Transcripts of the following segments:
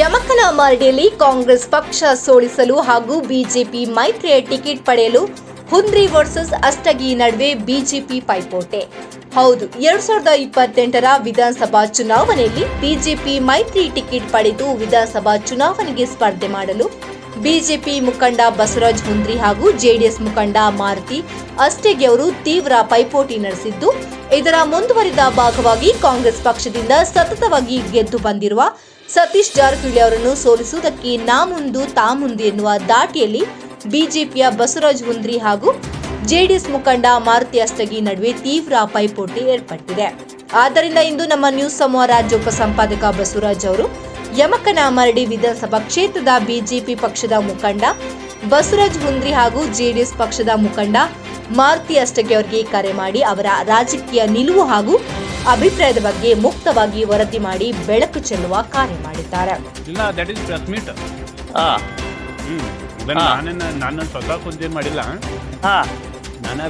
ಯಮಕನಮರಡಿಯಲ್ಲಿ ಕಾಂಗ್ರೆಸ್ ಪಕ್ಷ ಸೋಲಿಸಲು ಹಾಗೂ ಬಿಜೆಪಿ ಮೈತ್ರಿಯ ಟಿಕೆಟ್ ಪಡೆಯಲು ಹುಂದ್ರಿ ವರ್ಸಸ್ ಅಷ್ಟಗಿ ನಡುವೆ ಬಿಜೆಪಿ ಪೈಪೋಟೆ. ಹೌದು, ಎರಡ್ ಸಾವಿರದ ಇಪ್ಪತ್ತೆಂಟರ ವಿಧಾನಸಭಾ ಚುನಾವಣೆಯಲ್ಲಿ ಬಿಜೆಪಿ ಮೈತ್ರಿ ಟಿಕೆಟ್ ಪಡೆದು ವಿಧಾನಸಭಾ ಚುನಾವಣೆಗೆ ಸ್ಪರ್ಧೆ ಮಾಡಲು ಬಿಜೆಪಿ ಮುಖಂಡ ಬಸವರಾಜ್ ಹುಂದ್ರಿ ಹಾಗೂ ಜೆಡಿಎಸ್ ಮುಖಂಡ ಮಾರುತಿ ಅಷ್ಟೇಗೆ ಅವರು ತೀವ್ರ ಪೈಪೋಟಿ ನಡೆಸಿದ್ದು, ಇದರ ಮುಂದುವರಿದ ಭಾಗವಾಗಿ ಕಾಂಗ್ರೆಸ್ ಪಕ್ಷದಿಂದ ಸತತವಾಗಿ ಗೆದ್ದು ಬಂದಿರುವ ಸತೀಶ್ ಜಾರಕಿಹೊಳಿ ಅವರನ್ನು ಸೋಲಿಸುವುದಕ್ಕೆ ನಾ ಮುಂದು ತಾ ಮುಂದು ಎನ್ನುವ ದಾಟಿಯಲ್ಲಿ ಬಿಜೆಪಿಯ ಬಸವರಾಜ್ ಹುಂದ್ರಿ ಹಾಗೂ ಜೆಡಿಎಸ್ ಮುಖಂಡ ಮಾರುತಿ ಅಷ್ಟಗಿ ನಡುವೆ ತೀವ್ರ ಪೈಪೋಟಿ ಏರ್ಪಟ್ಟಿದೆ. ಆದ್ದರಿಂದ ಇಂದು ನಮ್ಮ ನ್ಯೂಸ್ ಸಮೂಹ ರಾಜ್ಯ ಉಪಸಂಪಾದಕ ಬಸವರಾಜ್ ಅವರು ಯಮಕನ ಮರಡಿ ವಿಧಾನಸಭಾ ಕ್ಷೇತ್ರದ ಬಿಜೆಪಿ ಪಕ್ಷದ ಮುಖಂಡ ಬಸವರಾಜ್ ಹುಂದ್ರಿ ಹಾಗೂ ಜೆಡಿಎಸ್ ಪಕ್ಷದ ಮುಖಂಡ ಮಾರುತಿ ಅಷ್ಟಕ್ಕೆ ಅವರಿಗೆ ಕರೆ ಮಾಡಿ ಅವರ ರಾಜಕೀಯ ನಿಲುವು ಹಾಗೂ ಅಭಿಪ್ರಾಯದ ಬಗ್ಗೆ ಮುಕ್ತವಾಗಿ ವರದಿ ಮಾಡಿ ಬೆಳಕು ಚೆಲ್ಲುವ ಕಾರ್ಯ ಮಾಡಿದ್ದಾರೆ. ನಾನು ಸ್ವತಃ ಕುಂತೇನು ಮಾಡಿಲ್ಲ. ಹಾ. ನಾನು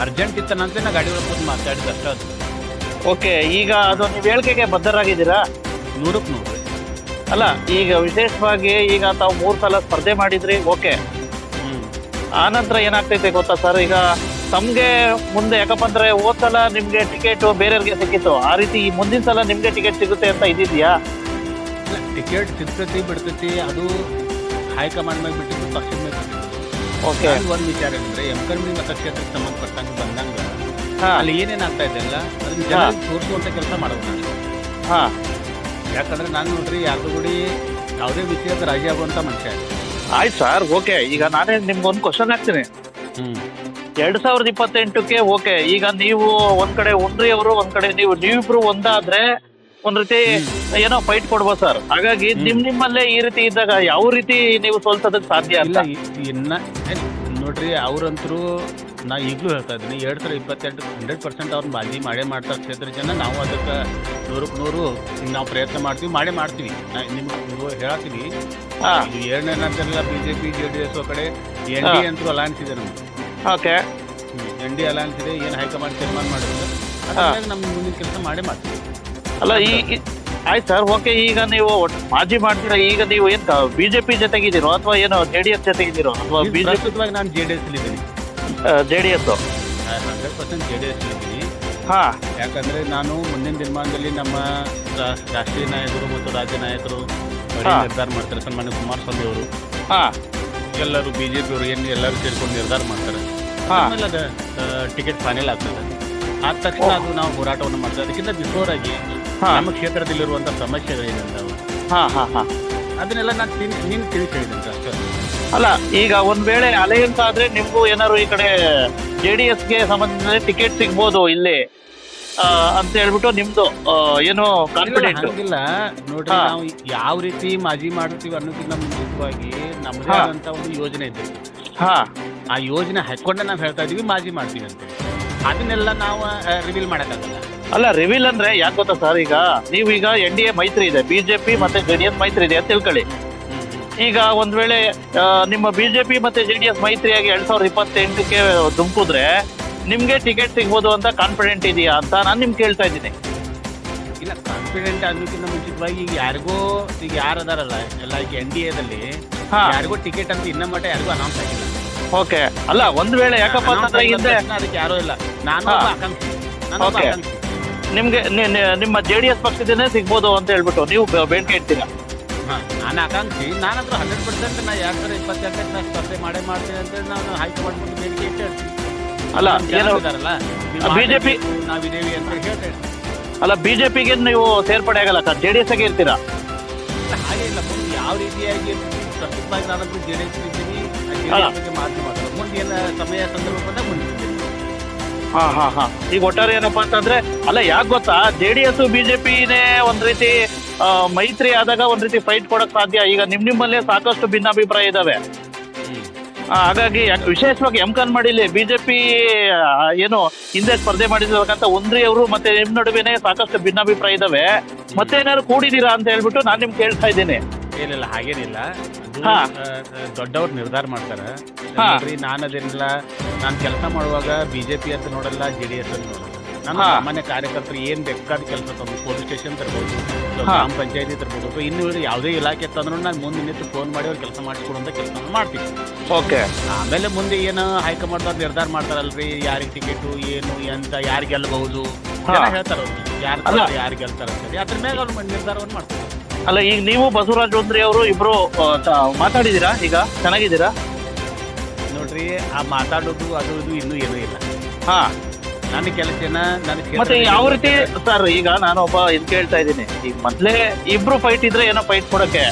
ಅರ್ಜೆಂಟ್ ಇತ್ತನಂತೆ ನಾ ಗಾಡಿ ಒಳಗೆ ಕೂತು ಮಾತಾಡಿದ ಅಷ್ಟೇ ಓಕೆ ಈಗ ಅದು ನೀವು ಹೇಳಿಕೆಗೆ ಬದ್ಧರಾಗಿದ್ದೀರಾ? ನೂರಕ್ಕೆ ನೂರು. ಅಲ್ಲ ಈಗ ವಿಶೇಷವಾಗಿ ಈಗ ತಾವು ಮೂರು ಸಲ ಸ್ಪರ್ಧೆ ಮಾಡಿದ್ರಿ ಓಕೆ ಆ ಆನಂತರ ಏನಾಗ್ತೈತೆ ಗೊತ್ತಾ ಸರ್ ಈಗ ತಮ್ಗೆ ಮುಂದೆ ಯಾಕಪ್ಪ ಅಂದ್ರೆ ಹೋದ್ ಸಲ ನಿಮ್ಗೆ ಟಿಕೆಟ್ ಬೇರೆಯವ್ರಿಗೆ ಸಿಕ್ಕಿತ್ತು. ಆ ರೀತಿ ಈ ಮುಂದಿನ ಸಲ ನಿಮ್ಗೆ ಟಿಕೆಟ್ ಸಿಗುತ್ತೆ ಅಂತ ಇದಿದೆಯಾ ಟಿಕೆಟ್ ಸಿಗ್ತೈತಿ ಬಿಡ್ತೈತಿ ಅದು ಹೈಕಮಾಂಡ್ ಮೇಲೆ ಬಿಟ್ಟಿದ್ದು ಪಕ್ಷದ ಮೇಲೆ ಓಕೆ ಒಂದು ವಿಚಾರ ಏನಂದ್ರೆ ಕರ್ಮಿ ಮತಕ್ಷೇತ್ರಕ್ಕೆ ಸಂಬಂಧಪಟ್ಟಂಗೆ ಬಂದಂಗ ಹಾ. ಅಲ್ಲಿ ಏನೇನಾಗ್ತಾ ಇದೆ ಅಲ್ಲ ಅದನ್ನ ತೋರಿಸುವಂತ ಕೆಲಸ ಮಾಡೋದು ನಾನು ಹಾ. ಯಾಕಂದ್ರೆ ನಾನು ನೋಡ್ರಿ ಯಾರ್ದು ಗುಡಿ ಯಾವುದೇ ವಿಷಯದ ರಾಜಿ ಆಗುವಂಥ ಮನುಷ್ಯ. ಆಯ್ತು ಸರ್ ಓಕೆ. ಈಗ ನಾನೇ ನಿಮ್ಗೊಂದು ಕ್ವಶನ್ ಹಾಕ್ತೀನಿ. ಹ್ಞೂ ಎರಡ್ ಸಾವಿರದ ಇಪ್ಪತ್ತೆಂಟಕ್ಕೆ ಓಕೆ. ಈಗ ನೀವು ಒಂದ್ ಕಡೆ ಉಂಡ್ರಿ ಅವರು ಒಂದ್ ಕಡೆ ನೀವು ನೀವಿಬ್ರು ಒಂದಾದ್ರೆ ಒಂದ್ ರೀತಿ ಏನೋ ಫೈಟ್ ಕೊಡ್ಬೋದು ಸರ್. ಹಾಗಾಗಿ. ನಿಮ್ ನಿಮ್ಮಲ್ಲೇ ಈ ರೀತಿ ಇದ್ದಾಗ ಯಾವ ರೀತಿ ನೀವು ಸೋಲ್ಸೋದಕ್ಕೆ ಸಾಧ್ಯ ಇಲ್ಲ ಇನ್ನ ಏನ್ ನೋಡ್ರಿ ಅವ್ರಂತರೂ ನಾ ಈಗಲೂ ಹೇಳ್ತಾ ಇದ್ದೀನಿ ಎರಡು ಸಾವಿರ ಇಪ್ಪತ್ತೆಂಟು ಹಂಡ್ರೆಡ್ ಪರ್ಸೆಂಟ್ ಅವ್ರನ್ನ ಬಾಜಿ ಮಾಡೇ ಮಾಡ್ತಾರೆ ಕ್ಷೇತ್ರ ಜನ ನಾವು ಅದಕ್ಕೆ ನೂರಕ್ಕೆ ನೂರು ನಾವು ಪ್ರಯತ್ನ ಮಾಡ್ತೀವಿ ಮಾಡೇ ಮಾಡ್ತೀವಿ. ನಾ ನಿಮ್ಗೆ ಹೇಳ್ತೀನಿ ನಂತರ B J P J D S ಕಡೆ ಎನ್ ಡಿ ಅಂತೂ ಅಲಯನ್ಸ್ ಇದೆ ನಮ್ಗೆ ಓಕೆ. ಎನ್ ಡಿ ಅಲಯನ್ಸ್ ಇದೆ ಏನು ಹೈಕಮಾಂಡ್ ತೀರ್ಮಾನ ಮಾಡಿದ್ರು ಅದ್ರಾಗ ನಮ್ಮ ಮುಂದಿನ ಕೆಲಸ ಮಾಡೇ ಮಾಡ್ತೀವಿ. ಅಲ್ಲ ಈ ಆಯ್ತು ಸರ್ ಓಕೆ ಈಗ ನೀವು ಒಟ್ಟು ಮಾಜಿ ಮಾಡ್ತೀರಾ ಈಗ ನೀವು ಏನ್ ಬಿಜೆಪಿ ಜೊತೆಗಿದ್ದೀರೋ ಅಥವಾ ಏನು ಜೆ ಡಿ ಎಸ್ ಜೊತೆಗಿದ್ದೀರೋ ಅಥವಾ ಬಿ ಬಿಜೆಪಿ ಪಿ ನಾನು ಜೆ ಡಿ ಎಸ್ ಇದ್ದೀನಿ J D S hundred percent J D S ಹಾ. ಯಾಕಂದ್ರೆ ನಾನು ಮುಂದಿನ ದಿನಮಾನದಲ್ಲಿ ನಮ್ಮ ರಾಷ್ಟ್ರೀಯ ನಾಯಕರು ಮತ್ತು ರಾಜ್ಯ ನಾಯಕರು. ನಿರ್ಧಾರ ಮಾಡ್ತಾರೆ. ಸನ್ಮಾನ್ಯ ಕುಮಾರಸ್ವಾಮಿ ಅವರು. ಹಾ. ಎಲ್ಲರೂ ಬಿ ಜೆ ಪಿ ಅವರು ಏನು ಎಲ್ಲರೂ ಸೇರ್ಕೊಂಡು ನಿರ್ಧಾರ ಮಾಡ್ತಾರೆ. ಆಮೇಲೆ ಅದು ಟಿಕೆಟ್ ಫೈನಲ್ ಆಗ್ತದೆ. ಆದ ತಕ್ಷಣ ಅದು ನಾವು ಹೋರಾಟವನ್ನು ಮಾಡ್ತೇವೆ. ಅದಕ್ಕಿಂತ ಬಿಫೋರ್ ಆಗಿ ಹಾ. ನಮ್ಮ ಕ್ಷೇತ್ರದಲ್ಲಿರುವಂಥ ಸಮಸ್ಯೆಗಳೇನಿದ್ದಾವೆ ಹಾ ಹಾ ಹಾ. ಅದನ್ನೆಲ್ಲ ನಾನು ತಿನ್ ನೀನು ತಿಳಿಸಿ ಹೇಳಿದಂತೆ. ಅಷ್ಟೇ ಅಲ್ಲ ಈಗ ಒಂದ್ ವೇಳೆ ಅಲಯನ್ಸ್ ಆದ್ರೆ ನಿಮ್ಗೂ ಏನಾದ್ರು ಈ ಕಡೆ ಜೆ ಡಿ ಎಸ್ಗೆ ಸಂಬಂಧಿಸಿದ ಟಿಕೆಟ್ ಸಿಗ್ಬೋದು ಇಲ್ಲಿ. ಆ, ಅಂತ ಹೇಳ್ಬಿಟ್ಟು ನಿಮ್ದು ಆ, ಏನು ಕಾನ್ಫಿಡೆಂಟ್ ಹಂಗಿಲ್ಲ. ನೋಡ್ರಿ ಹಾ. ನಾವು ಯಾವ ರೀತಿ ಮಾಜಿ ಮಾಡ್ತೀವಿ ಅನ್ನೋದಕ್ಕಿಂತ ಮುಂಚಿತವಾಗಿ ನಮ್ದೇ ಹಾ. ಆದಂತ ಒಂದು ಯೋಜನೆ ಇದೆ. ಹಾ. ಆ ಯೋಜನೆ ಹಾಕೊಂಡೆ ನಾವು ಹೇಳ್ತಾ ಇದೀವಿ ಮಾಜಿ ಮಾಡ್ತೀವಿ ಅಂತ. ಅದನ್ನೆಲ್ಲ ನಾವು ರಿವೀಲ್ ಮಾಡಕ್ಕಾಗಲ್ಲ. ಅಲ್ಲ ರಿವೀಲ್ ಅಂದ್ರೆ ಯಾಕೆ ಗೊತ್ತಾ ಸರ್ ಈಗ? ನೀವು ಈಗ ಎನ್ ಡಿ ಎ ಮೈತ್ರಿ ಇದೆ ಬಿಜೆಪಿ ಮತ್ತೆ ಜೆಡಿಎಸ್ ಮೈತ್ರಿ ಇದೆ ಅಂತ ತಿಳ್ಕೊಳ್ಳಿ. ಈಗ ಒಂದ್ ವೇಳೆ ನಿಮ್ಮ ಬಿಜೆಪಿ ಮತ್ತೆ ಜೆ ಡಿ ಎಸ್ ಮೈತ್ರಿಯಾಗಿ ಎರಡ್ ಸಾವಿರದ ಇಪ್ಪತ್ತೆಂಟಕ್ಕೆ ಧುಮುಕಿದ್ರೆ ನಿಮ್ಗೆ ಟಿಕೆಟ್ ಸಿಗ್ಬೋದು ಅಂತ ಕಾನ್ಫಿಡೆಂಟ್ ಇದೆಯಾ ಅಂತ ನಾನು ನಿಮ್ಗೆ ಕೇಳ್ತಾ ಇದ್ದೀನಿ. ಇಲ್ಲ ಕಾನ್ಫಿಡೆಂಟ್ ಅನ್ನೋಕ್ಕಿಂತ ಮುಂಚಿತವಾಗಿ ಈಗ ಯಾರಿಗೂ ಈಗ ಯಾರು ಅದಾರಲ್ಲ ಎಲ್ಲ ಈಗ ಎನ್ ಡಿ ಎದಲ್ಲಿ ಹಾ. ಯಾರಿಗೂ ಟಿಕೆಟ್ ಅಂತ ಇನ್ನ ಮಟ್ಟ ಯಾರಿಗೂ ಅನೌನ್ಸ್ ಆಗಿಲ್ಲ. ಓಕೆ ಅಲ್ಲ ಒಂದ್ ವೇಳೆ ಯಾಕಪ್ಪ Announce ಅಂತಂದ್ರೆ ಆಗಿಲ್ಲ ಹಿಂದೆ ತಕ್ಷಣ ಅದಕ್ಕೆ ಯಾರೂ ಇಲ್ಲ. ನಾನು ಹಾ. ಒಬ್ಬ ಆಕಾಂಕ್ಷಿ. ನಾನು ಒಬ್ಬ Okay. ಆಕಾಂಕ್ಷಿ. ನಿಮ್ಗೆ ನಿ- ನಿ- ನಿಮ್ಮ ಜೆ ಡಿ ಎಸ್ ಪಕ್ಷದಿಂದನೇ ಸಿಗ್ಬೋದು ಅಂತ ಹೇಳ್ಬಿಟ್ಟು ನೀವು ಬೆ- ಬೇಡಿಕೆ ಇಡ್ತೀರಾ? ನಾನು ಆಕಾಂಕ್ಷಿ ನಾನಂತೂ ಹಂಡ್ರೆಡ್ ಪರ್ಸೆಂಟ್ ನಾ ಎರಡು ಸಾವಿರದ ಇಪ್ಪತ್ತೆಂಟಕ್ಕೆ ನಾ ಸ್ಪರ್ಧೆ ಮಾಡೇ ಮಾಡ್ತೀನಿ ಅಂತೇಳಿ ನಾನು ಹೈಕಮಾಂಡ್ ಮುಂದೆ ಬೇಡಿಕೆ ಇಟ್ಟಿರ್ತೀನಿ ಅಲ್ಲ ನಮ್ಮ ಜನ ಏನು ಇದಾರಲ್ಲ, ನೀವು ಆ, BJP ಮಾಡ್ಬೇಕು, ನಾವಿದೇವಿ ಅಂತ ಹೇಳ್ತಾ ಇರ್ತೀನಿ. ಅಲ್ಲ ಬಿಜೆಪಿಗೆ ನೀವು ಸೇರ್ಪಡೆ ಆಗಲ್ಲ ಸರ್ ಜೆ ಡಿ ಎಸ್ ಇರ್ತೀರಾ? ಇಲ್ಲ, ಹಾಗೆ ಇಲ್ಲ ಮುಂದೆ ಯಾವ ರೀತಿಯಾಗಿ ಪ್ರಸ್ತುತವಾಗಿ ನಾನಂತೂ ಜೆ ಡಿ ಎಸ್ ಇದ್ದೀನಿ ಮಾತು ಮುಂದೆ ಏನು ಸಮಯ ಸಂದರ್ಭ ಬಂದಾಗ ಮುಂದೆ. ಹಾ ಹಾ ಹಾ. ಈಗ ಒಟ್ಟಾರೆ ಏನಪ್ಪಾ ಅಂತಂದ್ರೆ ಅಲ್ಲ ಯಾಕೆ ಗೊತ್ತಾ? ಜೆ ಡಿ ಎಸ್ ಬಿಜೆಪಿನೇ ಒಂದ್ ರೀತಿ ಮೈತ್ರಿ ಆದಾಗ ಒಂದ್ ರೀತಿ ಫೈಟ್ ಕೊಡಕ್ ಸಾಧ್ಯ. ಈಗ ನಿಮ್ ನಿಮ್ಮಲ್ಲೇ ಸಾಕಷ್ಟು ಭಿನ್ನಾಭಿಪ್ರಾಯ ಇದಾವೆ. ಹಾಗಾಗಿ ವಿಶೇಷವಾಗಿ ಎಂ ಮಾಡಿಲಿ ಬಿಜೆಪಿ ಏನು ಹಿಂದೆ ಸ್ಪರ್ಧೆ ಮಾಡಿದ್ರಕ್ಕಂತ ಒಂದ್ರಿ ಅವರು ಮತ್ತೆ ನಿಮ್ ನಡುವೆನೆ ಸಾಕಷ್ಟು ಭಿನ್ನಾಭಿಪ್ರಾಯ ಇದಾವೆ. ಮತ್ತೆ ಏನಾದ್ರು ಕೂಡಿದೀರಾ ಅಂತ ಹೇಳ್ಬಿಟ್ಟು ನಾನು ನಿಮ್ಗೆ ಕೇಳ್ತಾ ಇದ್ದೀನಿ. ಏನಿಲ್ಲ ಹಾಗೇನಿಲ್ಲ ದೊಡ್ಡವ್ರು ನಿರ್ಧಾರ ಮಾಡ್ತಾರೆ. ನಾನು ಅದೇನಿಲ್ಲ ನಾನು ಕೆಲಸ ಮಾಡುವಾಗ ಬಿಜೆಪಿ ಅಂತ ನೋಡಲ್ಲ ಜೆ ಡಿ ಎಸ್ ಅಂತ ನೋಡಲ್ಲ. ನಮ್ಮ. ಸಾಮಾನ್ಯ ಕಾರ್ಯಕರ್ತರು ಏನ್ ಬೇಕಾದ ಕೆಲಸ ತಂದು ಪೊಲೀಸ್ ಸ್ಟೇಷನ್ ತರ್ಬೋದು. ಗ್ರಾಮ ಪಂಚಾಯತಿ ತರ್ಬೋದು ಇನ್ನು ಉಳಿದ ಯಾವುದೇ ಇಲಾಖೆ ತಂದ್ರು ನಾನು ಮುಂದೆ ನಿಂತು ಫೋನ್ ಮಾಡಿ ಅವ್ರು ಕೆಲಸ ಮಾಡಿಸ್ಕೊಡುವಂತ ಕೆಲಸ ಮಾಡ್ತೀವಿ. ಓಕೆ. ಆಮೇಲೆ ಮುಂದೆ ಏನು ಹೈಕಮಾಂಡ್ ಅವ್ರು ನಿರ್ಧಾರ ಮಾಡ್ತಾರಲ್ರಿ ಯಾರಿಗೆ ಟಿಕೆಟು ಏನು ಎಂತ ಯಾರು ಗೆಲ್ಲಬಹುದು ಹೇಳ್ತಾರ ಯಾರು. ಯಾರು ಗೆಲ್ತಾರ ಅದ್ರ ಮೇಲೆ ಅವ್ರು ನಿರ್ಧಾರವನ್ನು ಮಾಡ್ತಾರೆ. ಅಲ್ಲ ಈಗ ನೀವು ಬಸವರಾಜ್ ಒಂದ್ರಿ ಅವರು ಇಬ್ರು ಮಾತಾಡಿದೀರಾ ಈಗ? ಚೆನ್ನಾಗಿದ್ದೀರಾ? ನೋಡ್ರಿ ಆ ಮಾತಾಡೋದು ಅದು ಇದು ಇನ್ನೂ ಏನೂ ಇಲ್ಲ. ಹಾ. ನನ್ನ ನನ್ನ ಮತ್ತೆ ಯಾವ ರೀತಿ ಸರ್ ಈಗ ನಾನು ಒಬ್ಬ ಇದ್ ಕೇಳ್ತಾ ಇದ್ದೀನಿ. ಈಗ ಮೊದ್ಲೇ ಇಬ್ರು ಫೈಟ್ ಇದ್ರೆ ಏನೋ ಫೈಟ್ ಕೊಡಕ್ಕೆ.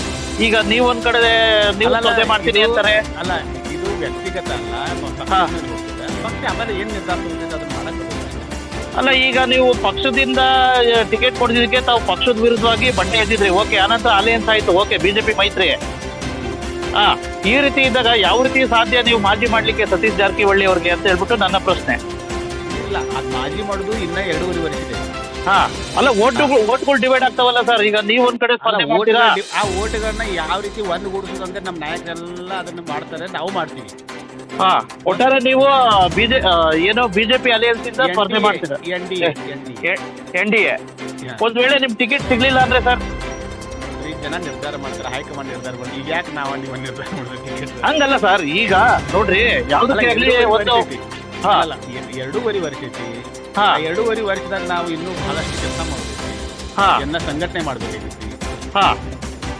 ಈಗ ನೀವ್ ಒಂದ್ ಕಡೆ ನೀವು ಸ್ಪರ್ಧೆ ಮಾಡ್ತೀನಿ ಅಂತಾರೆ. ಅಲ್ಲ ಇದು ವ್ಯಕ್ತಿಗತ ಅಲ್ಲ ಮತ್ತೆ ಹಾ. ಹೋಗ್ತದೆ. ಪಕ್ಷ ಆಮೇಲೆ ಏನ್ ನಿರ್ಧಾರ ತಗೊಳ್ತೈತೆ ಅದನ್ನ ಮಾಡಕ್ ಅಲ್ಲ ಈಗ ನೀವು ಪಕ್ಷದಿಂದ ಟಿಕೆಟ್ ಕೊಡ್ತಿದ್ದಕ್ಕೆ ತಾವು ಪಕ್ಷದ ವಿರುದ್ಧವಾಗಿ ಬಟ್ಟೆ ಎದ್ದಿದ್ರಿ. ಓಕೆ ಅನಂತರ ಅಲೆಯನ್ಸ್ ಆಯ್ತು? ಓಕೆ ಬಿಜೆಪಿ ಮೈತ್ರಿ. ಹಾ ಈ ರೀತಿ ಇದ್ದಾಗ ಯಾವ ರೀತಿ ಸಾಧ್ಯ ನೀವು ಮಾಜಿ ಮಾಡ್ಲಿಕ್ಕೆ ಸತೀಶ್ ಜಾರಕಿಹೊಳಿ ಅವ್ರಿಗೆ ಅಂತ ಹೇಳ್ಬಿಟ್ಟು ನನ್ನ ಪ್ರಶ್ನೆ. ಇಲ್ಲ ಅದು ಮಾಜಿ ಮಾಡುದು ಇನ್ನ ಎರಡೂವರೆ ವರ್ಷ ಇದೆ ಹಾ ಅಲ್ಲ ಓಟ್ಗಳು ಓಟ್ಗಳು ಡಿವೈಡ್ ಆಗ್ತಾವಲ್ಲ ಸರ್ ಈಗ ನೀವು ಒಂದ್ ಕಡೆ ಅಲ್ಲ, ಸ್ಪರ್ಧೆ ಮಾಡ್ತೀರಾ? ಆ ಓಟ್ಗಳನ್ನ ಯಾವ ರೀತಿ ಒಂದುಗೂಡಿಸೋದಂದ್ರೆ ನಮ್ಮ ನಾಯಕರೆಲ್ಲ ಅದನ್ನ ಮಾಡ್ತಾರೆ ನಾವು ಮಾಡ್ತೀವಿ. ಹಾ ಒಟ್ಟಾರೆ ನೀವು ಬಿಜೆ ಏನೋ ಬಿಜೆಪಿ ಅಲಯನ್ಸ್ ಇಂದ ಸ್ಪರ್ಧೆ ಮಾಡ್ತೀರಾ? N D N D N D A? ಒಂದ್ ವೇಳೆ ನಿಮ್ ಟಿಕೆಟ್ ಸಿಗ್ಲಿಲ್ಲ ಅಂದ್ರೆ ಸರ್ ಜನ ನಿರ್ಧಾರ ಮಾಡ್ತಾರೆ ಹೈಕಮಾಂಡ್ ನಿರ್ಧಾರ ಮಾಡಿ ಈಗ ಯಾಕೆ ನಾವು ನೀವು ನಿರ್ಧಾರ ಮಾಡ್ಬೇಕು ಹಂಗಲ್ಲ ಸರ್ ಈಗ ನೋಡ್ರಿ ಯಾವ್ದಕ್ಕೆ ಆಗ್ಲಿ ಒಂದು. ಎರಡೂವರೆ ವರ್ಷ ಐತಿ. ಹಾ. ಎರಡೂವರೆ ವರ್ಷದಾಗ ನಾವು ಇನ್ನೂ ಬಹಳಷ್ಟು ಕೆಲಸ ಮಾಡ್ಬೇಕು. ಹಾ. ಎಲ್ಲ ಸಂಘಟನೆ ಮಾಡ್ಬೇಕಾಗೈತಿ ಹಾ.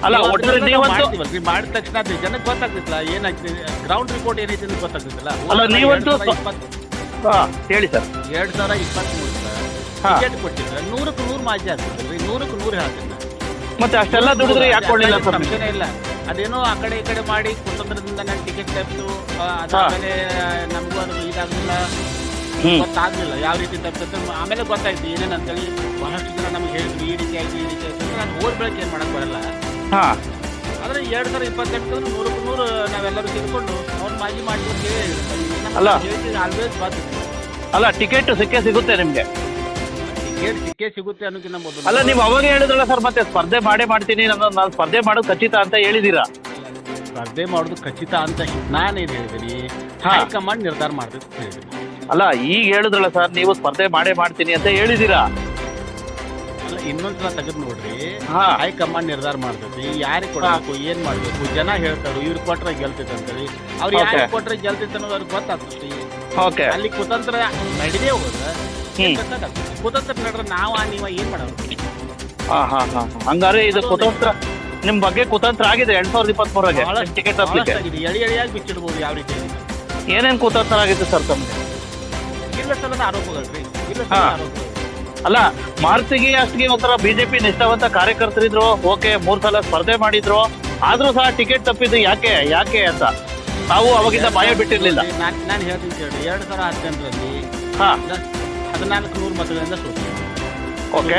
ಅಲ್ಲ ಒಟ್ಟಾರೆ ನೀವಂತೂ ಮಾಡಿದ ತಕ್ಷಣ ಅದು ಜನಕ್ಕೆ ಗೊತ್ತಾಗ್ತಿತ್ತಲ್ಲ ಏನಾಗ್ತಿದೆ ಗ್ರೌಂಡ್ ರಿಪೋರ್ಟ್ ಏನೈತಿ ಅಂತ ಗೊತ್ತಾಗ್ತಿತ್ತಲ್ಲ ಅಲ್ಲ, ನೀವಂತೂ ಹೇಳಿ ಸರ್. ಎರಡ್ ಸಾವಿರ ಇಪ್ಪತ್ಮೂರು. ಟಿಕೆಟ್ ಕೊಟ್ಟಿದ್ರೆ ನೂರಕ್ಕೆ ನೂರು ಮಾಜಿ ಆಗ್ತಿದ್ರಿ ನೂರಕ್ಕೆ ನೂರು ಹಾಕಿದ್ರೆ. ಮತ್ತೆ ಅಷ್ಟೆಲ್ಲ ದುಡಿದ್ರೆ ಯಾಕೆ ಕೊಡಲಿಲ್ಲ ಸರ್? ಇಲ್ಲ. ಅದೇನೋ ಆ ಕಡೆ ಈ ಕಡೆ ಮಾಡಿ ಕುತಂತ್ರದಿಂದ ನಾನು ಟಿಕೆಟ್ ತಪ್ಪಿತು ಅದಾದ್ಮೇಲೆ ನಮಗೂ ಅದು ಇದಾಗಲಿಲ್ಲ ಆಗಲಿಲ್ಲ ಗೊತ್ತಾಗ್ಲಿಲ್ಲ ಯಾವ ರೀತಿ ತಪ್ಪಿತು ಆಮೇಲೆ ಗೊತ್ತಾಯ್ತು ಏನೇನು ಹೇಳಿ ಬಹಳಷ್ಟು ಜನ ನಮ್ಗೆ ಹೇಳಿದ್ರು ಈ ರೀತಿ ಆಯ್ತು ಈ ರೀತಿ ಆಯ್ತು ನಾನು ಓದ್ ಬೆಳಗ್ಗೆ ಏನು ಮಾಡಕ್ ಬರಲ್ಲ. ಆದ್ರೆ ಎರಡ್ ಸಾವಿರ ಇಪ್ಪತ್ತೆಂಟು ನೂರಕ್ಕೆ ನೂರು ನಾವೆಲ್ಲರೂ ತಿಳ್ಕೊಂಡು ಅವ್ರ ಮಾಜಿ ಮಾಡಿ ಅಲ್ಲ. ಆಲ್ವೇಸ್ ಬಾತ್ ಅಲ್ಲ ಟಿಕೆಟ್ ಸಿಕ್ಕೇ ಸಿಗುತ್ತೆ ನಿಮ್ಗೆ. ಸಿಕ್ಕೇ ಸಿಗುತ್ತೆ ಅನ್ನೋಕ್ಕಿಂತ ಮೊದಲು ಅಲ್ಲ ನೀವು ಅವಾಗ ಹೇಳಿದ್ರಲ್ಲ ಸರ್ ಮತ್ತೆ ಸ್ಪರ್ಧೆ ಮಾಡೇ ಮಾಡ್ತೀನಿ ನಾನು ನಾನು ಸ್ಪರ್ಧೆ ಮಾಡೋದು ಖಚಿತ ಅಂತ ಹೇಳಿದೀರಾ? ಸ್ಪರ್ಧೆ ಮಾಡೋದು ಖಚಿತ ಅಂತ ನಾನೇನ್ ಹೇಳಿದ್ದೀನಿ? ಹಾ. ಹೈಕಮಾಂಡ್ ನಿರ್ಧಾರ ಮಾಡ್ಬೇಕು ಅಂತ ಹೇಳಿದ್ದೀನಿ. ಅಲ್ಲ ಈಗ ಹೇಳಿದ್ರಲ್ಲ ಸರ್ ನೀವು ಸ್ಪರ್ಧೆ ಮಾಡೇ ಮಾಡ್ತೀನಿ ಅಂತ ಹೇಳಿದೀರಾ? ಅಲ್ಲ ಇನ್ನೊಂದ್ಸಲ ತೆಗೆದು ನೋಡ್ರಿ. ಹಾ. ಹೈಕಮಾಂಡ್ ನಿರ್ಧಾರ ಮಾಡ್ತೈತಿ ಯಾರಿಗೆ ಕೊಡಬೇಕು ಏನ್ ಮಾಡ್ಬೇಕು ಜನ ಹೇಳ್ತಾರೆ ಇವ್ರು ಕೊಟ್ರೆ ಗೆಲ್ತೈತೆ ಅಂತೇಳಿ. ಅವ್ರು Okay. ಯಾರಿಗೆ ಕೊಟ್ರೆ ಗೆಲ್ತೈತೆ ಅನ್ನೋದು ಅವ್ರಿಗೆ ಗೊತ್ತಾಗ್ತೈತಿ ಓಕೆ. ಅಲ್ಲಿ ಕುತಂತ್ರ ನಡೆದೇ ಹೋದ್ರೆ ಕುತಂತ್ರ ನಡ್ರೆ ನಾವ ನೀವ ಏನ್ ಮಾಡೋರು ಹಾ ಹಾ ಹಾ ಹಂಗಾರೆ ಇದು ಕುತಂತ್ರ ನಿಮ್ ಬಗ್ಗೆ ಕುತಂತ್ರ ಆಗಿದೆ ಎರಡ್ ಸಾವಿರದ ಇಪ್ಪತ್ತ್ ಮೂರಾಗೆ ಬಹಳಷ್ಟು- ಟಿಕೆಟ್ ತಪ್ಪಲಿಕ್ಕೆ ಬಹಳಷ್ಟಾಗಿದೆ. ಎಳಿ ಎಳಿಯಾಗಿ ಬಿಚ್ಚಿಡ್ಬೋದು ಯಾವ ರೀತಿ? ಏನೇನ್ ಕುತಂತ್ರ ಆಗಿದೆ ಸರ್ ತಮ್ಗೆ? ಇಲ್ಲ ಸಲದ ಆರೋಪಗಳ್ರಿ ಇಲ್ಲ ಹಾ. ಸಲದ ಆರೋಪಗಳು. ಅಲ್ಲ ಅಷ್ಟಿಗೆ ಒಂಥರ ಬಿಜೆಪಿ ನಿಷ್ಠಾವಂತ ಕಾರ್ಯಕರ್ತರಿದ್ರು ಓಕೆ ಮೂರ್ ಸಲ ಸ್ಪರ್ಧೆ ಮಾಡಿದ್ರು ಆದ್ರೂ ಸಹ ಟಿಕೆಟ್ ತಪ್ಪಿದ್ದು ಯಾಕೆ ಯಾಕೆ ಅಂತ. ತಾವು ಅವಾಗಿಂದ ಭಯ ಬಿಟ್ಟಿರ್ಲಿಲ್ಲ. ನಾನು ನಾನು ಹೇಳ್ತೀನಿ ಕೇಳಿ ಎರಡ್ ಸಾವಿರ ಹದಿನೆಂಟರಲ್ಲಿ ಹಾ. ಹದಿನಾಲ್ಕು ನೂರು ಮತಗಳಿಂದ ಸೋತಿದ್ವಿ ಓಕೆ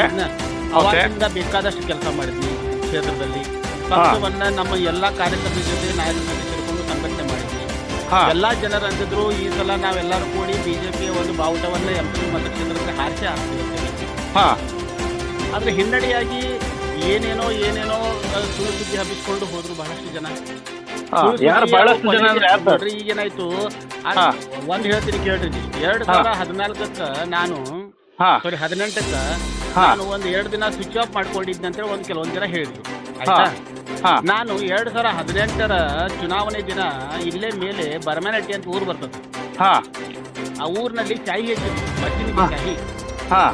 ಅವಾಗಿಂದ ಬೇಕಾದಷ್ಟು ಕೆಲಸ ಮಾಡಿದ್ವಿ ಕ್ಷೇತ್ರದಲ್ಲಿ. ಪಕ್ಷವನ್ನ ನಮ್ಮ ಎಲ್ಲಾ ಕಾರ್ಯಕರ್ತರ ಜೊತೆ ನಾಯಕರ ಜೊತೆ ಸೇರ್ಕೊಂಡು ಸಂಘಟನೆ ಮಾಡಿದ್ವಿ. ಹಾ. ಎಲ್ಲಾ ಜನರು ಅಂದಿದ್ರು ಈ ಸಲ ನಾವೆಲ್ಲರೂ ಕೂಡಿ ಬಿಜೆಪಿ ಒಂದು ಬಾವುಟವನ್ನ ಎಂಪಿ ಮತಕ್ಷೇತ್ರಕ್ಕೆ ಹಾರಿಸಿ ಆಗ್ತಿರುತ್ತೆ ಅಂತ ಹೇಳಿ. ಹಾ. ಆದ್ರೆ ಹಿನ್ನಡೆಯಾಗಿ ಏನೇನೋ ಏನೇನೋ ಸುಳ್ಳು ಸುದ್ದಿ ಹಬ್ಬಿಸ್ಕೊಂಡು ಹೋದ್ರು ಬಹಳಷ್ಟು ಜನ. ಯಾರು ಬಹಳಷ್ಟು ಜನ ಅಂದ್ರೆ ಯಾರು ಸರ್? ನೋಡ್ರಿ ಈಗೇನಾಯ್ತು? ಆ, ಹಾ. ಒಂದ್ ಹೇಳ್ತೀನಿ ಕೇಳ್ರಿ ಎರಡ್ ಸಾವಿರ ಹದಿನಾಲ್ಕಕ್ಕ ನಾನು ಹಾ. ಸಾರಿ ಹದಿನೆಂಟಕ್ಕ ಹಾ. ನಾನು ಒಂದ್ ಎರಡು ದಿನ ಸ್ವಿಚ್ ಆಫ್ ಮಾಡ್ಕೊಂಡಿದ್ದಂತ ಒಂದ್ ಕೆಲವೊಂದ್ ಜನ ಹೇಳಿದ್ರು. ಆಯ್ತಾ? ಹಾ. ನಾನು ಎರಡ್ ಸಾವಿರ ಹದಿನೆಂಟರ ಚುನಾವಣೆ ದಿನ ಇಲ್ಲೇ ಮೇಲೆ ಬರಮನಟ್ಟಿ ಅಂತ ಊರು ಬರ್ತದೆ. ಹಾ. ಆ ಊರಿನಲ್ಲಿ ಚಾಯಿ ಹೆಚ್ಚಿತ್ತು. ಬಚ್ಚಿನ ಹಾ. ಶಾಯಿ ಹಾ.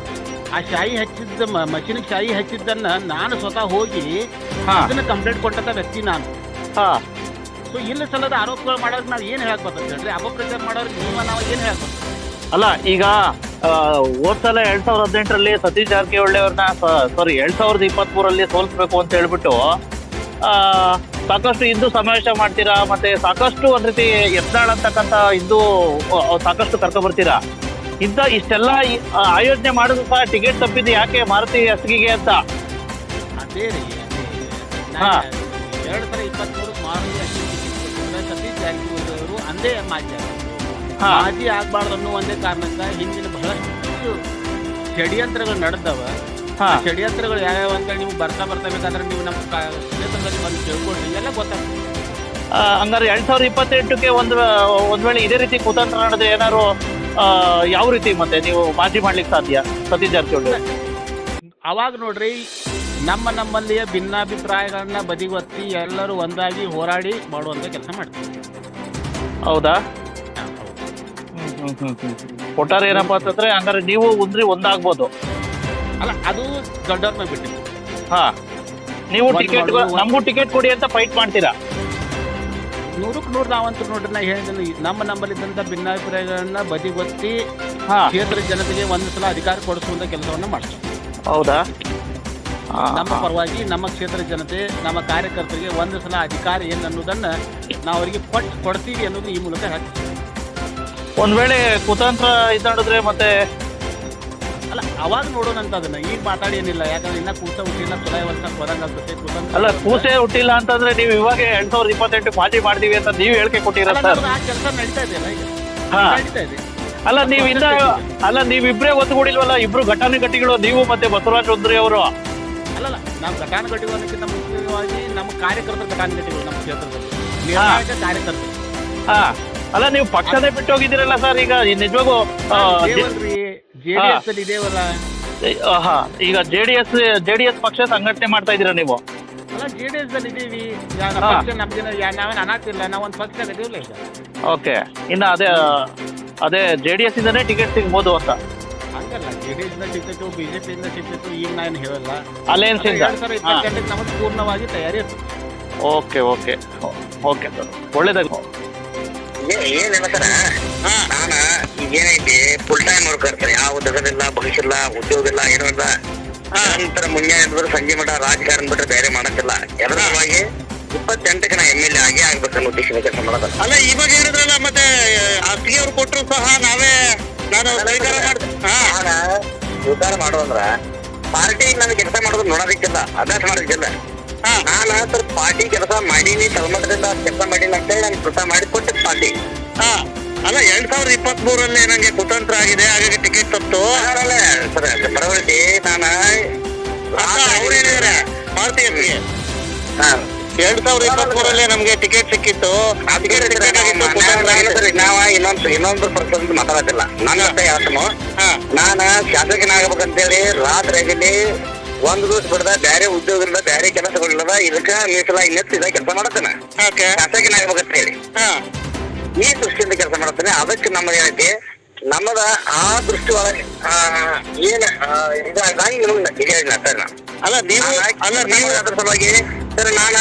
ಆ ಶಾಯಿ ಹಚ್ಚಿದ್ದ ಮಷಿನ್ಗೆ ಶಾಯಿ ಹಚ್ಚಿದ್ದನ್ನ ನಾನು ಸ್ವತಃ ಹೋಗಿ ಹಾ. ಅದನ್ನ ಕಂಪ್ಲೇಂಟ್ ಕೊಟ್ಟಂತ ವ್ಯಕ್ತಿ ನಾನು. ಹಾ. ಸೊ ಇಲ್ಲಿ ಸಲದ ಆರೋಪಗಳು ಮಾಡೋರ್ಗೆ ನಾವು ಏನು ಹೇಳಕ್ ಬರ್ತದೆ ಹೇಳ್ರಿ? ಅಪಪ್ರಚಾರ ಮಾಡೋರಿಗೆ ನೀವ ನಾವು ಏನು ಹೇಳಕ್ ಬರ್ತದೆ ಅಲ್ಲ ಈಗ ಆ, ಹೋದ್ ಸಲ ಎರಡ್ ಸಾವಿರದ ಹದಿನೆಂಟರಲ್ಲಿ ಸತೀಶ್ ಜಾರಕಿಹೊಳಿ ಅವ್ರನ್ನ ಸಾರಿ ಎರಡ್ ಸಾವಿರದ ಇಪ್ಪತ್ತ್ ಮೂರಲ್ಲಿ ಸೋಲ್ಸ್ಬೇಕು ಅಂತ ಹೇಳ್ಬಿಟ್ಟು ಆ, ಸಾಕಷ್ಟು ಹಿಂದೂ ಸಮಾವೇಶ ಮಾಡ್ತೀರಾ? ಮತ್ತೆ ಸಾಕಷ್ಟು ಒಂದ್ ರೀತಿ ಯತ್ನಾಳ್ ಅಂತಕ್ಕಂಥ ಹಿಂದೂ ಆ, ಸಾಕಷ್ಟು ಕರ್ಕೊ ಬರ್ತೀರಾ? ಇಂಥ ಇಷ್ಟೆಲ್ಲ ಆಯೋಜನೆ ಮಾಡಿದ್ರು ಸಹ ಟಿಕೆಟ್ ತಪ್ಪಿದ್ದು ಯಾಕೆ ಮಾರುತಿ ಹೆಸಗಿಗೆ ಅಂತ ಅದೇ ರೀ ಹಾ. ಎರಡು ಸಾವಿರ ಇಪ್ಪತ್ಮೂರು ಮಾರುತಿ ಸತೀಶ್ ಜಾರಕಿಹೊಳಿ ಅವರು ಅಂದೇ ಮಾಜಿ. ಹಾ. ಮಾಜಿ ಆಗ್ಬಾರ್ದು ಅನ್ನೋ ಒಂದೇ ಕಾರಣಕ್ಕ ಹಿಂದಿನ ಬಹಳಷ್ಟು ಷಡ್ಯಂತ್ರಗಳು ನಡೆದವ ಹಾ ಷಡ್ಯಂತ್ರಗಳು ಯಾವ್ಯಾವ ಅಂತ ನೀವು ಬರ್ತಾ ಬರ್ತಾ ಬೇಕಾದ್ರೆ ನೀವು ನಮ್ಮ ಕ- ಕ್ಷೇತ್ರದಲ್ಲಿ ಬಂದು ತಿಳ್ಕೊಳ್ರಿ ಎಲ್ಲ ಗೊತ್ತಾಗ್ತದೆ ಆ, ಹಂಗಾರೆ ಎರಡ್ ಸಾವಿರದ ಇಪ್ಪತ್ತೆಂಟಕ್ಕೆ ಒಂದು ಒಂದ್ ವೇಳೆ ಇದೇ ರೀತಿ ಕುತಂತ್ರ ನಡೆದ್ರೆ ಏನಾದ್ರು ಯಾವ ರೀತಿ ಮತ್ತೆ ನೀವು ಮಾಜಿ ಮಾಡ್ಲಿಕ್ಕೆ ಸಾಧ್ಯ? ಸತೀಶ್ ಜಾರಕಿಹೊಳಿ ಅವಾಗ ನೋಡ್ರಿ ನಮ್ಮ ನಮ್ಮಲ್ಲಿಯ ಭಿನ್ನಾಭಿಪ್ರಾಯಗಳನ್ನ ಬದಿಗೊತ್ತಿ ಎಲ್ಲರೂ ಒಂದಾಗಿ ಹೋರಾಡಿ ಮಾಡುವಂತ ಕೆಲಸ ಮಾಡ್ತೀವಿ. ಹೌದಾ. ಒಟ್ಟಾರೆ ಏನಪ್ಪಾ ಅಂತಂದ್ರೆ ಅಂದ್ರೆ ನೀವು ಉಂದ್ರಿ ಒಂದಾಗ್ಬೋದು. ಅಲ್ಲ ಅದು ದೊಡ್ಡವ್ರನ್ನ ಮೇಲೆ ಬಿಟ್ಟಿದ್ದು ಹಾ. ನೀವು ಟಿಕೆಟ್ ನಮಗೂ ಟಿಕೆಟ್ ಕೊಡಿ ಅಂತ ಫೈಟ್ ಮಾಡ್ತೀರಾ? ನೂರಕ್ಕೆ ನೂರು ನಾವಂತೂ ನೋಡ್ರಿ ನಾ ಹೇಳಿದ್ದೀನಿ ನಮ್ಮ ನಮ್ಮಲ್ಲಿದ್ದಂಥ ಭಿನ್ನಾಭಿಪ್ರಾಯಗಳನ್ನ ಬದಿಗೊತ್ತಿ ಹಾ ಕ್ಷೇತ್ರ ಜನತೆಗೆ ಒಂದು ಸಲ ಅಧಿಕಾರ ಕೊಡಿಸುವಂಥ ಕೆಲಸವನ್ನ ಮಾಡ್ತೀವಿ. ಹೌದಾ? ನಮ್ಮ. ಪರವಾಗಿ ನಮ್ಮ ಕ್ಷೇತ್ರ ಜನತೆ ನಮ್ಮ ಕಾರ್ಯಕರ್ತರಿಗೆ ಒಂದು ಸಲ ಅಧಿಕಾರ ಏನು ಅನ್ನೋದನ್ನ ನಾವು ಅವರಿಗೆ ಕೊಟ್ಟು ಕೊಡ್ತೀವಿ ಅನ್ನೋದು ಈ ಮೂಲಕ ಹೇಳ್ತೀವಿ. ಒಂದ್ ವೇಳೆ ಕುತಂತ್ರ ಇದಾಡಿದ್ರೆ ಮತ್ತೆ ಅಲ್ಲ ಅವಾಗ ನೋಡೋಣಂತ ಅದನ್ನ. ಈಗ ಮಾತಾಡಿ ಏನಿಲ್ಲ. ಯಾಕಂದ್ರೆ ಇನ್ನ ಕೂಸ ಹುಟ್ಟಿಲ್ಲ ಚೊಲೋ ವರ್ಷ ಹೋದಂಗ ಆಗ್ತದೆ ಕುತಂತ್ರ ಅಲ್ಲ ಕೂಸೆ ಹುಟ್ಟಿಲ್ಲ ಅಂತಂದ್ರೆ ನೀವು ಇವಾಗ ಎರಡ್ ಸಾವಿರದ ಇಪ್ಪತ್ತೆಂಟು ಪಾರ್ಟಿ ಮಾಡ್ತೀವಿ ಅಂತ ನೀವು ಹೇಳಿಕೆ ಕೊಟ್ಟಿರ ಸರ್? ಆ ಕೆಲಸ ನಡೀತಾ ಇದೆಯಲ್ಲ ಈಗ. ಹಾ. ನಡೀತಾ ಇದೆ. ಅಲ್ಲ ನೀವು ಇನ್ನ ಅಲ್ಲ ನೀವಿಬ್ರೇ ಒತ್ತುಗೂಡಿಲ್ವಲ್ಲ ಇಬ್ರು ಘಟಾನುಘಟಿಗಳು ನೀವು ಮತ್ತೆ ಬಸವರಾಜ್ ಚೌಧರಿ ಅವರು? ಅಲ್ಲಲ್ಲ ನಾವು ಅನ್ನೋಕ್ಕಿಂತ ಮುಖ್ಯವಾಗಿ ನಮ್ಮ ಕಾರ್ಯಕರ್ತರ ಘಟಾನುಘಟಿಗಳು ನಮ್ಮ ಕ್ಷೇತ್ರದಲ್ಲಿ. ನಿರ್ಣಾಯಕ ಕಾರ್ಯಕರ್ತರು. ಹಾ. ಅಲ್ಲ ನೀವು ಪಕ್ಷನೇ ಬಿಟ್ಟು ಹೋಗಿದ್ದೀರಲ್ಲ ಸರ್ ಈಗ ಈ ನಿಜವಾಗೂ ಆ, ಜೆ- ದೇವಲ್ರಿ ಜೆ ಡಿ ಎಸ್ ಅಲ್ಲಿ ಹಾ. ಈಗ D S J D S ಪಕ್ಷ ಸಂಘಟನೆ ಮಾಡ್ತಾ ಇದೀರಾ ನೀವು? ಅಲ್ಲ ಜೆಡಿಎಸ್ ಅಲ್ಲಿ ಇದೀವಿ. ಯಾ- ಹಾ. ಪಕ್ಷ ನಮ್ದಿನ ಯಾ- ನಾವೇನ್ ಅನಾತಿಲ್ಲ ನಾವೊಂದು ಪಕ್ಷ ಆಗದಿಲ್ಲ ಈಗ ಓಕೆ. ಇನ್ನ ಅದೇ ಅದೇ ಜೆ ಡಿ ಎಸ್ ಇಂದನೇ ಟಿಕೆಟ್ ಸಿಗ್ಬೋದು ಅಂತ. ಹಂಗಲ್ಲ ಜೆಡಿಎಸ್ ಈಗ ನಾನು ಹೇಳಲ್ಲ. ಅಲಯನ್ಸ್ ಇಂದ ಎರಡ್ ಸಾವಿರದ ಇಪ್ಪತ್ತೆಂಟಕ್ಕೆ ನಮಗೆ ಪೂರ್ಣವಾಗಿ ತಯಾರಿ ಓಕೆ ಓಕೆ. ಓಕೆ. ಸರ್ ಒಳ್ಳೇದಾಗ ಏನಿಲ್ಲ ಸರ. ನಾನ ಈಗೇನೈತಿ ಫುಲ್ ಟೈಮ್ ವರ್ಕರ್ ಸರ್ ಯಾವ ಉದ್ಯೋಗದಿಲ್ಲ ಭವಿಷ್ಯ ಇಲ್ಲ ಉದ್ಯೋಗ ಇಲ್ಲ ಏನೂ ಇಲ್ಲ. ನಂತರ ಮುಂಜಾನೆ ಸಂಜೆ ಮಠ ರಾಜಕಾರಣ ಬಿಟ್ರೆ ಬೇರೆ ಮಾಡಕ್ಕಿಲ್ಲ. ಎದ್ರ ಸಲುವಾಗಿ ಇಪ್ಪತ್ತೆಂಟಕ್ಕೆ ನಾ ಎಂ ಎಲ್ ಎ ಆಗೇ ಆಗ್ಬೇಕನ್ನೋ ಉದ್ದೇಶದ ಕೆಲಸ ಮಾಡೋದ ಅಲ್ಲ ಇವಾಗ ಹೇಳಿದ್ರಲ್ಲ ಮತ್ತೆ ಅತ್ತಿಗೆ ಅವ್ರು ಕೊಟ್ಟರು ಸಹ ನಾವೇ ನಾನು ಸ್ವೀಕಾರ ಮಾಡ್ತೀನಿ. ಹಾ. ನಾನು ಸ್ವೀಕಾರ ಮಾಡೋದ್ರ ಪಾರ್ಟಿ ನನಗೆ ಕೆಲಸ ಮಾಡೋದು ನೋಡೋದಕ್ಕಿಲ್ಲ ಅಭ್ಯಾಸ ಮಾಡೋದಕ್ಕಿಲ್ಲ. ನಾನು ಸ್ವಲ್ಪ ಪಾರ್ಟಿ ಕೆಲಸ ಮಾಡೀನಿ ತಳಮಟ್ಟದಿಂದ ಕೆಲಸ ಮಾಡೀನಿ ಅಂತೇಳಿ ನಾನು ಕೃತ ಮಾಡಿ ಪಾರ್ಟಿ. ಹಾ ಅಲ್ಲ ಎರಡ್ ಸಾವಿರದ ಇಪ್ಪತ್ತ್ ಮೂರಲ್ಲಿ ನಂಗೆ ಕುತಂತ್ರ ಆಗಿದೆ ಹಾಗಾಗಿ ಟಿಕೆಟ್ ತಪ್ಪು. ಸರ್ ಬರವಳಿಕೆ ನಾನು? ಅವ್ರು ಹೇಳಿದಾರೆ ಭಾರತೀಯ ಹಾ. ಎರಡ್ ಸಾವಿರದ ಇಪ್ಪತ್ತ್ ಮೂರಲ್ಲಿ ನಮ್ಗೆ ಟಿಕೆಟ್ ಸಿಕ್ಕಿತ್ತು. ನಾವ ಇನ್ನೊಂದು ಇನ್ನೊಂದು ಪರ್ಸನ್ ಮಾತಾಡೋದಿಲ್ಲ. ನನ್ನ ಹೇಳ್ತನು ಹಾ. ನಾನ ಶಾಸಕನಾಗಬೇಕಂತೇಳಿ ರಾತ್ರಿ ಒಂದು ಒಂದ್ ದಿವಸ ಬಿಡದ ಬೇರೆ ಉದ್ಯೋಗದಿಂದ ಬೇರೆ ಕೆಲಸಗಳಿಲ್ಲದ ಇದಕ್ಕ ಮೀಸಲ ಇನ್ನೆತ್ತು ಇದ ಕೆಲಸ ಮಾಡತ್ತೇನೆ ಶಾಸಕನಾಗಬೇಕಂತ ಹೇಳಿ ಹಾ. ಈ ದೃಷ್ಟಿಯಿಂದ ಕೆಲಸ ಮಾಡ್ತಾನೆ ಅದಕ್ಕೆ ನಮಗೆ ಏನೈತಿ ನಮ್ಮದ ಆ ದೃಷ್ಟಿ ಒಳಗೆ ಏನ್ ಆ, ಇದಾಗಿ ನಿಮ್ಗೆ ಈಗ ಹೇಳಿದ್ನ ಸರ್ ಅಲ್ಲ ನೀವು ಅಲ್ಲ ನೀವು ಅದ್ರ ಸಲುವಾಗಿ ಸರ್ ನಾನ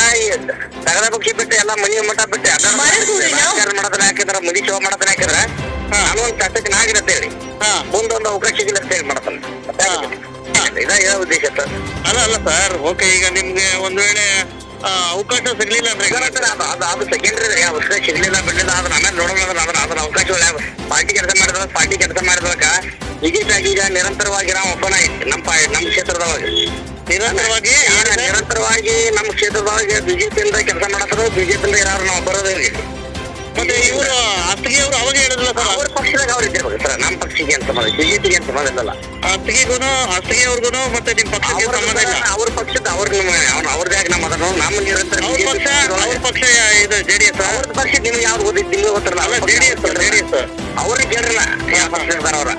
ತಗದ ಪಕ್ಷಿ ಬಿಟ್ಟು ಎಲ್ಲ ಮನಿ ಮಠ ಬಿಟ್ಟು. ಅದರ ಮಾಡತಾನೆ ಯಾಕಂದ್ರ ಮನಿ ಶೋ ಮಾಡದ್ರೆ ಯಾಕಂದ್ರ ನಾನು ಒಂದು ಶಾಸಕನ ನಾಗಿರತ್ತೆ ಹೇಳಿ. ಹಾ. ಮುಂದೊಂದು ಅವಕಾಶ ಸಿಗಲ್ಲ ಅಂತ ಹೇಳಿ ಮಾಡ್ತಾನೆ. ಇದ ಉದ್ದೇಶ ಸರ್. ಅಲ್ಲ ಅಲ್ಲ ಸರ್ ಓಕೆ ಈಗ ನಿಮ್ಗೆ ಒಂದ್ ವೇಳೆ ಅವಕಾಶ ಸಿಗ್ಲಿಲ್ಲ ಅಂದ್ರೆ ಅದು ಅದು ಸೆಕೆಂಡ್ರಿ ಅವಕಾಶ ಸಿಗ್ಲಿಲ್ಲ ಬಿಡ್ಲಿಲ್ಲ. ಅದನ್ನ ಆಮೇಲೆ ನೋಡೋಣ ಅದನ್ನ ಅದ್ರ ಅದನ್ನ ಅವಕಾಶ ಪಾರ್ಟಿ ಕೆಲಸ ಮಾಡಿದಾಗ ಪಾರ್ಟಿ ಕೆಲಸ ಮಾಡಿದಾಗ ಈಗ ಈಗ ನಿರಂತರವಾಗಿ ನಾವು ಒಬ್ಬನ ನಮ್ಮ ನಮ್ಮ ಕ್ಷೇತ್ರದೊಳಗೆ. ನಿರಂತರವಾಗಿ ನಿರಂತರವಾಗಿ ನಮ್ಮ ಕ್ಷೇತ್ರದೊಳಗೆ ಬಿಜೆಪಿಯಿಂದ ಕೆಲಸ ಮಾಡತ್ತಾರೋ ಬಿಜೆಪಿಯಿಂದ ಯಾರು ನಾವು ಬರೋದಿಲ್ಲ ಮತ್ತೆ ಇವರು ಅತ್ತಿಗೆ ಅವರು ಅವಾಗ ಹೇಳಿದ್ರಲ್ಲ ಸರ್? ಅವ್ರ ಪಕ್ಷದಾಗ ಅವ್ರು ಇದ್ದಿರ್ಬೇಕು ಸರ್ ನಮ್ಮ ಪಕ್ಷಕ್ಕೆ ಅಂತ ಸಂಬಂಧ ಬಿಜೆಪಿಗೆ ಅಂತ ಸಂಬಂಧ ಇಲ್ಲ ಅತ್ತಿಗೆಗೂನು ಅತ್ತಿಗೆ ಅವ್ರಿಗೂನು ಮತ್ತೆ ನಿಮ್ಮ ಪಕ್ಷಕ್ಕೆ ಸಂಬಂಧ ಇಲ್ಲ? ಅವ್ರ ಪಕ್ಷದ ಅವ್ರ ಅವ್ರ ಅವ್ರದೇ ಆಗಿ ನಮ್ಮ ಅವ್ರ ಪಕ್ಷ ಅವ್ರ ಪಕ್ಷ ಇದು ಜೆಡಿಎಸ್ ಅವ್ರ ಪಕ್ಷ ನಿಮ್ಗೆ ಯಾವ್ದು ಗೊತ್ತಿದ್ದು ನಿಮ್ಗೆ ಗೊತ್ತಿರಲ್ಲ ಅಲ್ಲ ಜೆಡಿಎಸ್ ಜೆಡಿಎಸ್ ಅವ್ರಿಗೆ ಕೇಳ್ರಲ್ಲ ಯಾವ ಪಕ್ಷ ಇರ್ತಾರ ಅವ್ರ.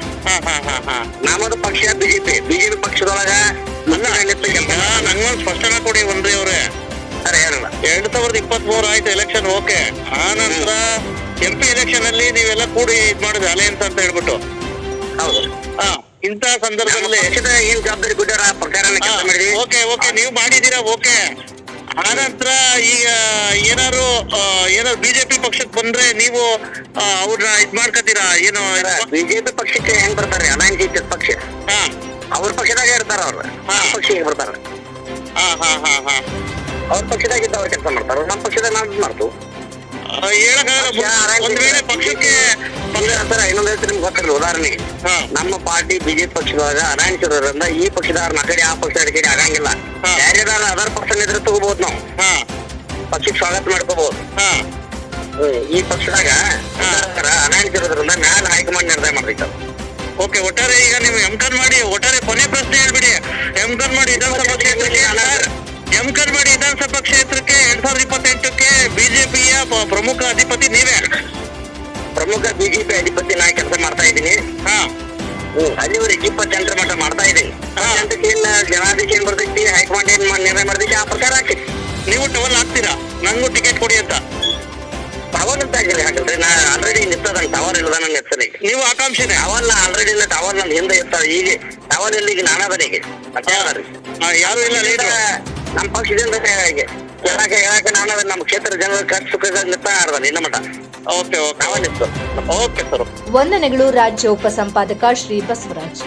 ನಮ್ಮದು ಪಕ್ಷ ಬಿಜೆಪಿ. ಬಿಜೆಪಿ ಪಕ್ಷದೊಳಗ ನನ್ನ ನಂಗೊಂದು ಸ್ಪಷ್ಟನ ಕೊಡಿ ಒಂದ್ರಿ ಅವ್ರೆ. ಸರ್ ಹೇಳಲ್ಲ ಎರಡ್ ಸಾವಿರದ ಇಪ್ಪತ್ತ್ ಮೂರು ಆಯ್ತು ಎಲೆಕ್ಷನ್ ಓಕೆ. ಆ ನಂತರ ಎಂ ಪಿ ಎಲೆಕ್ಷನ್ ಅಲ್ಲಿ ನೀವೆಲ್ಲ ಕೂಡಿ ಇದ್ ಮಾಡಿದ್ರಿ ಅಲಯನ್ಸ್ ಅಂತ ಹೇಳ್ಬಿಟ್ಟು. ಹೌದು. ಹಾ ಇಂತ ಸಂದರ್ಭದಲ್ಲಿ ಏನ್ ಜವಾಬ್ದಾರಿ ಕೊಟ್ಟಾರ ಆ ಪ್ರಕಾರ ಓಕೆ ಓಕೆ ನೀವು ಮಾಡಿದೀರಾ ಓಕೆ. ಆ ನಂತರ ಈಗ ಏನಾದ್ರು ಆ, ಏನಾದ್ರು ಬಿಜೆಪಿ ಪಕ್ಷಕ್ಕೆ ಬಂದ್ರೆ ನೀವು ಅವ್ರನ್ನ ಇದ್ ಮಾಡ್ಕೋತೀರಾ ಏನು ಬಿಜೆಪಿ ಪಕ್ಷಕ್ಕೆ ಹೆಂಗ್ ಬರ್ತಾರೆ? ಇದ್ದ ಪಕ್ಷ. ಅವ್ರ ಪಕ್ಷದಾಗ ಇರ್ತಾರ ಅವ್ರ. ಹಾ. ಹೆಂಗ್ ಬರ್ತಾರ? ಹಾ ಹಾ ಹಾ ಹಾ. ಅವ್ರ ಪಕ್ಷದಾಗ ಇದ್ದ ಅವ್ರ ಕೆಲಸ ಮಾಡ್ತಾರ. ನಮ್ಮ ಪಕ್ಷದಾಗ ನಾವು ಮಾಡ್ತು ಒಂದ್ ವೇಳೆ ಪಕ್ಷಕ್ಕೆ ಸರ್ ಇನ್ನೊಂದ್ ನಿಮ್ಗೆ ಉದಾಹರಣೆಗೆ. ನಮ್ಮ ಪಾರ್ಟಿ ಬಿಜೆಪಿ ಪಕ್ಷದೊಳಗ ಅನಾಯಣಿಸಿರೋದ್ರಿಂದ ಈ ಪಕ್ಷದವ್ರನ್ನ ಆ ಕಡೆ ಆ ಪಕ್ಷ ಅಡಿಕೆ ಆಗಂಗಿಲ್ಲ. ಯಾರ್ಯಾರ ಅದರ್ ಪಕ್ಷ ಇದ್ರೆ ತಗೋಬಹುದು ನಾವು. ಪಕ್ಷಕ್ಕೆ ಸ್ವಾಗತ ಮಾಡ್ಕೋಬಹುದು. ಈ ಪಕ್ಷದಾಗ ಹಾ. ಅನಾಯಣಿಸಿರೋದ್ರಿಂದ ಮ್ಯಾಲ ಹೈಕಮಾಂಡ್ ನಿರ್ಣಯ ಮಾಡ್ಬೇಕು. ಓಕೆ ಒಟ್ಟಾರೆ ಈಗ ನೀವು ಎಂಕನ್ ಮಾಡಿ ಒಟ್ಟಾರೆ ಕೊನೆ ಪ್ರಶ್ನೆ ಹೇಳ್ಬಿಡಿ. ಎಂಕನ್ ಮಾಡಿ ವಿಧಾನಸಭಾ ಕ್ಷೇತ್ರಕ್ಕೆ ಸರ್ ಮಾಡಿ ವಿಧಾನಸಭಾ ಕ್ಷೇತ್ರಕ್ಕೆ ಎರಡ್ ಸಾವಿರದ ಇಪ್ಪತ್ತೆಂಟಕ್ಕೆ ಬಿಜೆಪಿಯ ಪ್ರಮುಖ ಅಧಿಪತಿ ನೀವೇ? ಪ್ರಮುಖ ಬಿಜೆಪಿ ಅಧಿಪತಿ ನಾ ಕೆಲಸ ಮಾಡ್ತಾ ಇದ್ದೀನಿ. ಅಲ್ಲಿವರೆಗೆ ಇಪ್ಪತ್ತೆಂಟರ ಮಟ್ಟ ಮಾಡ್ತಾ ಇದ್ದೀನಿ. ಏನ್ ಜನಾದೇಶ ಏನ್ ಬರ್ತೈತಿ ಹೈಕಮಾಂಡ್ ಏನ್ ನಿರ್ಣಯ ಮಾಡ್ತೈತಿ ಆ ಪ್ರಕಾರ ಹಾಕಿ. ನೀವು ಟವಲ್ ಹಾಕ್ತೀರಾ? ನಂಗೂ ಟಿಕೆಟ್ ಕೊಡಿ ಅಂತ. ಟವರ್ ಅಂತ ಆಗಿಲ್ಲ ಹಾಕಲ್ರಿ ನಾ ಆಲ್ರೆಡಿ ನಿಂತದ ಟವರ್ ಇಲ್ಲದ ನನ್ನ ಹೆಸರಿಗೆ. ನೀವು ಆಕಾಂಕ್ಷೆ ಟವರ್ ನಾ ಆಲ್ರೆಡಿ ಇಲ್ಲ ಟವರ್ ನನ್ನ ಹಿಂದೆ ಇರ್ತಾವ ಈಗ ಟವರ್ ಇಲ್ಲಿ ಈಗ ನಾನದನ ಈಗ ಮತ್ತೆ ಯಾವ್ದಾರಿ ಯಾರು ಇಲ್ಲ ಲೀಡರ್ ನಮ್ಮ ಪಕ್ಷದಿಂದ ಹೇಳಕ ಹೇಳಕ ನಾನು ನಮ್ಮ ಕ್ಷೇತ್ರ ಜನರ ಕಷ್ಟ ಸುಖ ನಿಂತ ಆಡ್ದಾನೆ ಇನ್ನ ಮಟ ಓಕೆ ಓಕೆ ಓಕೆ ಸರ್ ವಂದನೆಗಳು ರಾಜ್ಯ ಉಪಸಂಪಾದಕ ಶ್ರೀ ಬಸವರಾಜ್.